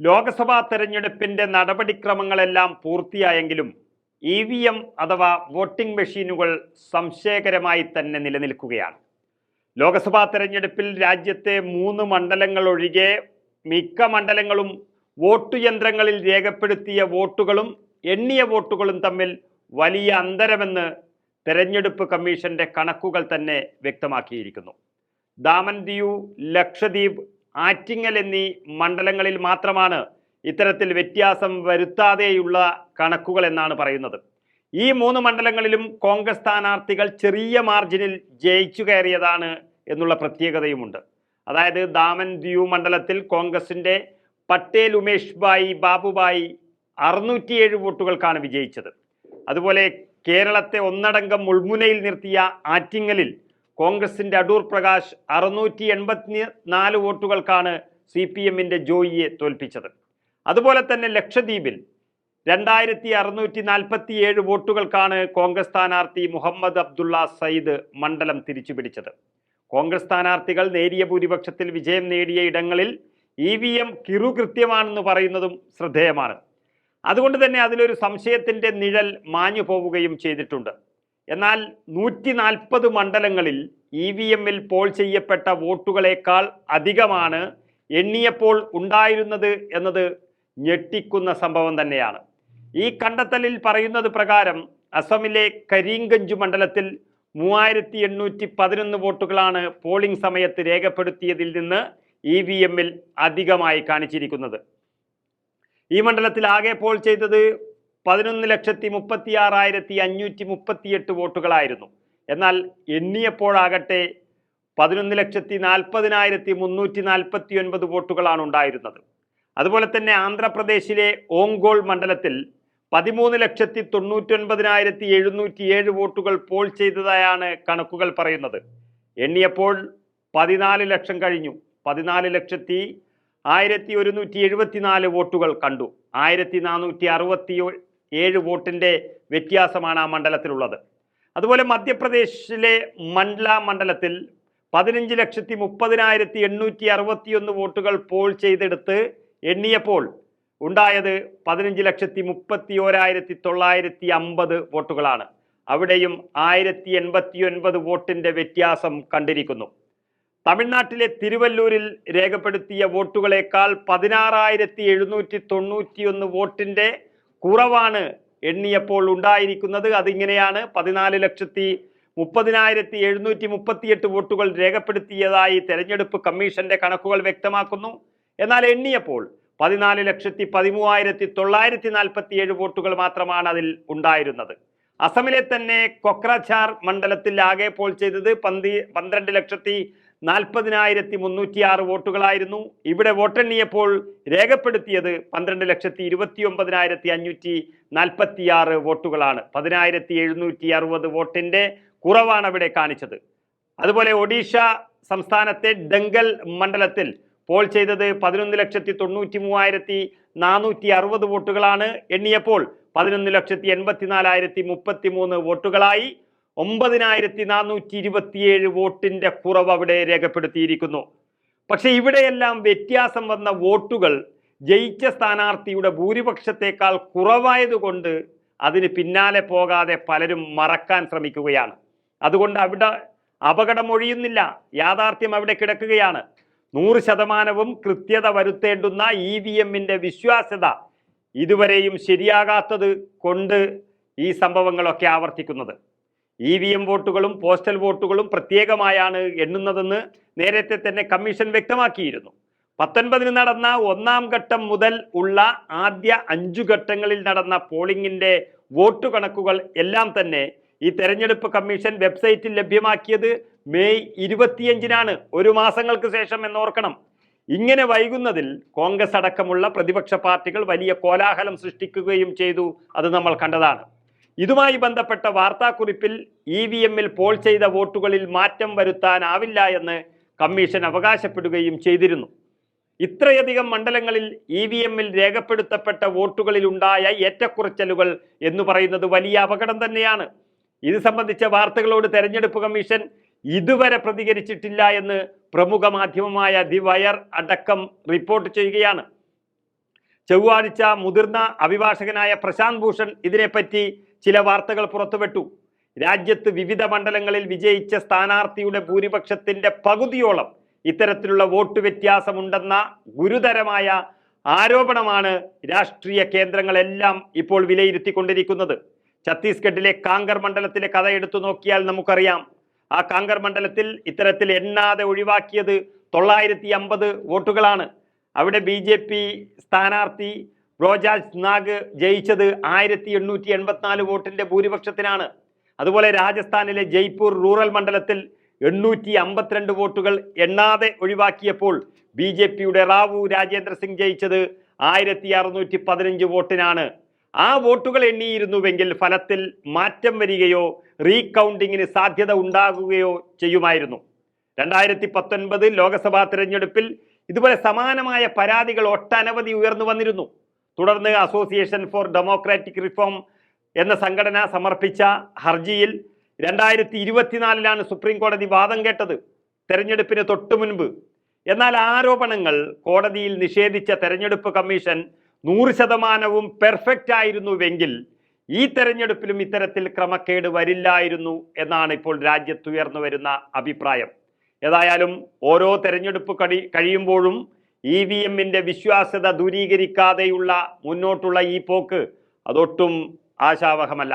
ലോക്സഭാ തെരഞ്ഞെടുപ്പിന്റെ നടപടിക്രമങ്ങളെല്ലാം പൂർത്തിയായെങ്കിലും ഇ വി എം അഥവാ വോട്ടിംഗ് മെഷീനുകൾ സംശയകരമായി തന്നെ നിലനിൽക്കുകയാണ്. ലോക്സഭാ തെരഞ്ഞെടുപ്പിൽ രാജ്യത്തെ മൂന്ന് മണ്ഡലങ്ങൾ ഒഴികെ മിക്ക മണ്ഡലങ്ങളും വോട്ടു യന്ത്രങ്ങളിൽ രേഖപ്പെടുത്തിയ വോട്ടുകളും എണ്ണിയ വോട്ടുകളും തമ്മിൽ വലിയ അന്തരമെന്ന് തെരഞ്ഞെടുപ്പ് കമ്മീഷന്റെ കണക്കുകൾ തന്നെ വ്യക്തമാക്കിയിരിക്കുന്നു. ദാമൻ ദിയു ലക്ഷദ്വീപ് ആറ്റിങ്ങൽ എന്നീ മണ്ഡലങ്ങളിൽ മാത്രമാണ് ഇത്തരത്തിൽ വ്യത്യാസം വരുത്താതെയുള്ള കണക്കുകൾ എന്നാണ് പറയുന്നത്. ഈ മൂന്ന് മണ്ഡലങ്ങളിലും കോൺഗ്രസ് സ്ഥാനാർത്ഥികൾ ചെറിയ മാർജിനിൽ ജയിച്ചു കയറിയതാണ് എന്നുള്ള പ്രത്യേകതയുമുണ്ട്. അതായത് ദാമൻ ദിയു മണ്ഡലത്തിൽ കോൺഗ്രസിന്റെ പട്ടേൽ ഉമേഷ് ബായി ബാബുബായി അറുന്നൂറ്റിയേഴ് വോട്ടുകൾക്കാണ് വിജയിച്ചത്. അതുപോലെ കേരളത്തെ ഒന്നടങ്കം മുൾമുനയിൽ നിർത്തിയ ആറ്റിങ്ങലിൽ കോൺഗ്രസിന്റെ അടൂർ പ്രകാശ് അറുന്നൂറ്റി എൺപത്തി നാല് വോട്ടുകൾക്കാണ് സി പി എമ്മിന്റെ ജോയിയെ തോൽപ്പിച്ചത്. അതുപോലെ തന്നെ ലക്ഷദ്വീപിൽ രണ്ടായിരത്തി അറുന്നൂറ്റി നാൽപ്പത്തി ഏഴ് വോട്ടുകൾക്കാണ് കോൺഗ്രസ് സ്ഥാനാർത്ഥി മുഹമ്മദ് അബ്ദുള്ള സയ്യിദ് മണ്ഡലം തിരിച്ചുപിടിച്ചത്. കോൺഗ്രസ് സ്ഥാനാർത്ഥികൾ നേരിയ ഭൂരിപക്ഷത്തിൽ വിജയം നേടിയ ഇടങ്ങളിൽ ഇ വി എം കിറുകൃത്യമാണെന്ന് പറയുന്നതും ശ്രദ്ധേയമാണ്. അതുകൊണ്ട് തന്നെ അതിലൊരു സംശയത്തിന്റെ നിഴൽ മാഞ്ഞു പോവുകയും ചെയ്തിട്ടുണ്ട്. എന്നാൽ നൂറ്റി നാൽപ്പത് മണ്ഡലങ്ങളിൽ ഇ വി എമ്മിൽ പോൾ ചെയ്യപ്പെട്ട വോട്ടുകളേക്കാൾ അധികമാണ് എണ്ണിയപ്പോൾ ഉണ്ടായിരുന്നത് എന്നത് ഞെട്ടിക്കുന്ന സംഭവം തന്നെയാണ്. ഈ കണ്ടെത്തലിൽ പറയുന്നത് പ്രകാരം അസമിലെ കരീംഗഞ്ച് മണ്ഡലത്തിൽ മൂവായിരത്തി എണ്ണൂറ്റി പതിനൊന്ന് വോട്ടുകളാണ് പോളിംഗ് സമയത്ത് രേഖപ്പെടുത്തിയതിൽ നിന്ന് ഇ വി എമ്മിൽ അധികമായി കാണിച്ചിരിക്കുന്നത്. ഈ മണ്ഡലത്തിൽ ആകെ പോൾ ചെയ്തത് പതിനൊന്ന് ലക്ഷത്തി മുപ്പത്തി ആറായിരത്തി അഞ്ഞൂറ്റി മുപ്പത്തിയെട്ട് വോട്ടുകളായിരുന്നു. എന്നാൽ എണ്ണിയപ്പോഴാകട്ടെ പതിനൊന്ന് ലക്ഷത്തി നാൽപ്പതിനായിരത്തി മുന്നൂറ്റി നാൽപ്പത്തി ഒൻപത് വോട്ടുകളാണ് ഉണ്ടായിരുന്നത്. അതുപോലെ തന്നെ ആന്ധ്രാപ്രദേശിലെ ഓങ്കോൾ മണ്ഡലത്തിൽ പതിമൂന്ന് ലക്ഷത്തി തൊണ്ണൂറ്റൊൻപതിനായിരത്തി എഴുന്നൂറ്റി ഏഴ് വോട്ടുകൾ പോൾ ചെയ്തതായാണ് കണക്കുകൾ പറയുന്നത്. എണ്ണിയപ്പോൾ പതിനാല് ലക്ഷം കഴിഞ്ഞു. പതിനാല് ലക്ഷത്തി ആയിരത്തി ഒരുന്നൂറ്റി എഴുപത്തിനാല് വോട്ടുകൾ കണ്ടു. ആയിരത്തി നാനൂറ്റി അറുപത്തി ഏഴ് വോട്ടിന്റെ വ്യത്യാസമാണ് ആ മണ്ഡലത്തിലുള്ളത്. അതുപോലെ മധ്യപ്രദേശിലെ മണ്ഡല മണ്ഡലത്തിൽ പതിനഞ്ച് ലക്ഷത്തി മുപ്പതിനായിരത്തി എണ്ണൂറ്റി അറുപത്തിയൊന്ന് വോട്ടുകൾ പോൾ ചെയ്തെടുത്ത് എണ്ണിയപ്പോൾ ഉണ്ടായത് പതിനഞ്ച് ലക്ഷത്തി മുപ്പത്തി ഓരായിരത്തി തൊള്ളായിരത്തി അമ്പത് വോട്ടുകളാണ്. അവിടെയും ആയിരത്തി എൺപത്തി ഒൻപത് വോട്ടിന്റെ വ്യത്യാസം കണ്ടിരിക്കുന്നു. തമിഴ്നാട്ടിലെ തിരുവല്ലൂരിൽ രേഖപ്പെടുത്തിയ വോട്ടുകളേക്കാൾ പതിനാറായിരത്തി എഴുന്നൂറ്റി തൊണ്ണൂറ്റിയൊന്ന് വോട്ടിന്റെ കുറവാണ് എണ്ണിയപ്പോൾ ഉണ്ടായിരിക്കുന്നത്. അതിങ്ങനെയാണ് പതിനാല് ലക്ഷത്തി മുപ്പതിനായിരത്തി എഴുന്നൂറ്റി മുപ്പത്തിയെട്ട് വോട്ടുകൾ രേഖപ്പെടുത്തിയതായി തെരഞ്ഞെടുപ്പ് കമ്മീഷന്റെ കണക്കുകൾ വ്യക്തമാക്കുന്നു. എന്നാൽ എണ്ണിയപ്പോൾ പതിനാല് ലക്ഷത്തി പതിമൂവായിരത്തി തൊള്ളായിരത്തി നാൽപ്പത്തി ഏഴ് വോട്ടുകൾ മാത്രമാണ് അതിൽ ഉണ്ടായിരുന്നത്. അസമിലെ തന്നെ കൊക്രചാർ മണ്ഡലത്തിൽ ആകെ പോൾ ചെയ്തത് പന്തി പന്ത്രണ്ട് ലക്ഷത്തി നാൽപ്പതിനായിരത്തി മുന്നൂറ്റി ആറ് വോട്ടുകളായിരുന്നു. ഇവിടെ വോട്ടെണ്ണിയപ്പോൾ രേഖപ്പെടുത്തിയത് പന്ത്രണ്ട് ലക്ഷത്തി ഇരുപത്തി ഒമ്പതിനായിരത്തി അഞ്ഞൂറ്റി നാൽപ്പത്തി ആറ് വോട്ടുകളാണ്. പതിനായിരത്തി എഴുന്നൂറ്റി അറുപത് വോട്ടിന്റെ കുറവാണ് അവിടെ കാണിച്ചത്. അതുപോലെ ഒഡീഷ സംസ്ഥാനത്തെ ഡെങ്കൽ മണ്ഡലത്തിൽ പോൾ ചെയ്തത് പതിനൊന്ന് ലക്ഷത്തി തൊണ്ണൂറ്റി മൂവായിരത്തി നാനൂറ്റി അറുപത് വോട്ടുകളാണ്. എണ്ണിയപ്പോൾ പതിനൊന്ന് ലക്ഷത്തി എൺപത്തിനാലായിരത്തി മുപ്പത്തി മൂന്ന് വോട്ടുകളായി. ഒമ്പതിനായിരത്തി നാനൂറ്റി ഇരുപത്തിയേഴ് വോട്ടിന്റെ കുറവ് അവിടെ രേഖപ്പെടുത്തിയിരിക്കുന്നു. പക്ഷെ ഇവിടെയെല്ലാം വ്യത്യാസം വന്ന വോട്ടുകൾ ജയിച്ച സ്ഥാനാർത്ഥിയുടെ ഭൂരിപക്ഷത്തേക്കാൾ കുറവായതുകൊണ്ട് അതിന് പിന്നാലെ പോകാതെ പലരും മറക്കാൻ ശ്രമിക്കുകയാണ്. അതുകൊണ്ട് അവിടെ അപകടമൊഴിയുന്നില്ല. യാഥാർത്ഥ്യം അവിടെ കിടക്കുകയാണ്. നൂറ് ശതമാനവും കൃത്യത വരുത്തേണ്ടുന്ന ഇ വി എമ്മിന്റെ വിശ്വാസ്യത ഇതുവരെയും ശരിയാകാത്തത് കൊണ്ട് ഈ സംഭവങ്ങളൊക്കെ ആവർത്തിക്കുന്നത്. ഇ വി എം വോട്ടുകളും പോസ്റ്റൽ വോട്ടുകളും പ്രത്യേകമായാണ് എണ്ണുന്നതെന്ന് നേരത്തെ തന്നെ കമ്മീഷൻ വ്യക്തമാക്കിയിരുന്നു. പത്തൊൻപതിന് നടന്ന ഒന്നാം ഘട്ടം മുതൽ ഉള്ള ആദ്യ അഞ്ചു ഘട്ടങ്ങളിൽ നടന്ന പോളിംഗിന്റെ വോട്ട് കണക്കുകൾ എല്ലാം തന്നെ ഈ തെരഞ്ഞെടുപ്പ് കമ്മീഷൻ വെബ്സൈറ്റിൽ ലഭ്യമാക്കിയത് മെയ് ഇരുപത്തിയഞ്ചിനാണ്. ഒരു മാസങ്ങൾക്ക് ശേഷം എന്നോർക്കണം. ഇങ്ങനെ വൈകുന്നതിൽ കോൺഗ്രസ് അടക്കമുള്ള പ്രതിപക്ഷ പാർട്ടികൾ വലിയ കോലാഹലം സൃഷ്ടിക്കുകയും ചെയ്തു. അത് നമ്മൾ കണ്ടതാണ്. ഇതുമായി ബന്ധപ്പെട്ട വാർത്താക്കുറിപ്പിൽ ഇ വി എമ്മിൽ പോൾ ചെയ്ത വോട്ടുകളിൽ മാറ്റം വരുത്താനാവില്ല എന്ന് കമ്മീഷൻ അവകാശപ്പെടുകയും ചെയ്തിരുന്നു. ഇത്രയധികം മണ്ഡലങ്ങളിൽ ഇ വി എമ്മിൽ രേഖപ്പെടുത്തപ്പെട്ട വോട്ടുകളിൽ ഉണ്ടായ ഏറ്റക്കുറച്ചലുകൾ എന്ന് പറയുന്നത് വലിയ അപകടം തന്നെയാണ്. ഇത് സംബന്ധിച്ച വാർത്തകളോട് തെരഞ്ഞെടുപ്പ് കമ്മീഷൻ ഇതുവരെ പ്രതികരിച്ചിട്ടില്ല എന്ന് പ്രമുഖ മാധ്യമമായ ദി വയർ അടക്കം റിപ്പോർട്ട് ചെയ്യുകയാണ്. ചൊവ്വാഴ്ച മുതിർന്ന അഭിഭാഷകനായ പ്രശാന്ത് ഭൂഷൺ ഇതിനെപ്പറ്റി ചില വാർത്തകൾ പുറത്തുവിട്ടു. രാജ്യത്ത് വിവിധ മണ്ഡലങ്ങളിൽ വിജയിച്ച സ്ഥാനാർത്ഥിയുടെ ഭൂരിപക്ഷത്തിന്റെ പകുതിയോളം ഇത്തരത്തിലുള്ള വോട്ട് വ്യത്യാസമുണ്ടെന്ന ഗുരുതരമായ ആരോപണമാണ് രാഷ്ട്രീയ കേന്ദ്രങ്ങളെല്ലാം ഇപ്പോൾ വിലയിരുത്തിക്കൊണ്ടിരിക്കുന്നത്. ഛത്തീസ്ഗഡിലെ കാങ്കർ മണ്ഡലത്തിലെ കഥ എടുത്തു നോക്കിയാൽ നമുക്കറിയാം. ആ കാങ്കർ മണ്ഡലത്തിൽ ഇത്തരത്തിൽ എണ്ണാതെ ഒഴിവാക്കിയത് തൊള്ളായിരത്തി അമ്പത് വോട്ടുകളാണ്. അവിടെ ബി ജെ പി സ്ഥാനാർത്ഥി ബ്രോജാജ് നാഗ് ജയിച്ചത് ആയിരത്തി എണ്ണൂറ്റി എൺപത്തിനാല് വോട്ടിന്റെ ഭൂരിപക്ഷത്തിനാണ്. അതുപോലെ രാജസ്ഥാനിലെ ജയ്പൂർ റൂറൽ മണ്ഡലത്തിൽ എണ്ണൂറ്റി അമ്പത്തിരണ്ട് വോട്ടുകൾ എണ്ണാതെ ഒഴിവാക്കിയപ്പോൾ ബി ജെ പിയുടെ റാവു രാജേന്ദ്ര സിംഗ് ജയിച്ചത് ആയിരത്തി അറുന്നൂറ്റി പതിനഞ്ച് വോട്ടിനാണ്. ആ വോട്ടുകൾ എണ്ണിയിരുന്നുവെങ്കിൽ ഫലത്തിൽ മാറ്റം വരികയോ റീകൗണ്ടിങ്ങിന് സാധ്യത ഉണ്ടാകുകയോ ചെയ്യുമായിരുന്നു. രണ്ടായിരത്തി പത്തൊൻപത് ലോക്സഭാ തിരഞ്ഞെടുപ്പിൽ ഇതുപോലെ സമാനമായ പരാതികൾ ഒട്ടനവധി ഉയർന്നു വന്നിരുന്നു. തുടർന്ന് അസോസിയേഷൻ ഫോർ ഡെമോക്രാറ്റിക് റിഫോം എന്ന സംഘടന സമർപ്പിച്ച ഹർജിയിൽ രണ്ടായിരത്തി ഇരുപത്തിനാലിലാണ് സുപ്രീം കോടതി വാദം കേട്ടത് തെരഞ്ഞെടുപ്പിന് തൊട്ടു മുൻപ്. എന്നാൽ ആരോപണങ്ങൾ കോടതിയിൽ നിഷേധിച്ച തെരഞ്ഞെടുപ്പ് കമ്മീഷൻ നൂറ് ശതമാനവും പെർഫെക്റ്റ് ആയിരുന്നുവെങ്കിൽ ഈ തെരഞ്ഞെടുപ്പിലും ഇത്തരത്തിൽ ക്രമക്കേട് വരില്ലായിരുന്നു എന്നാണ് ഇപ്പോൾ രാജ്യത്തുയർന്നു വരുന്ന അഭിപ്രായം. ഏതായാലും ഓരോ തെരഞ്ഞെടുപ്പ് കഴി കഴിയുമ്പോഴും ഇ വി എമ്മിന്റെ വിശ്വാസ്യത ദൂരീകരിക്കാതെയുള്ള മുന്നോട്ടുള്ള ഈ പോക്ക് അതൊട്ടും ആശാവഹമല്ല.